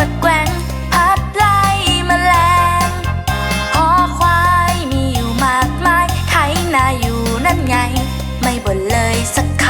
วัดแกว่งพัดไล่แมลงพอควายมีอยู่มากมายไถนาอยู่นั่นไง ไม่บ่นเลยสักคำ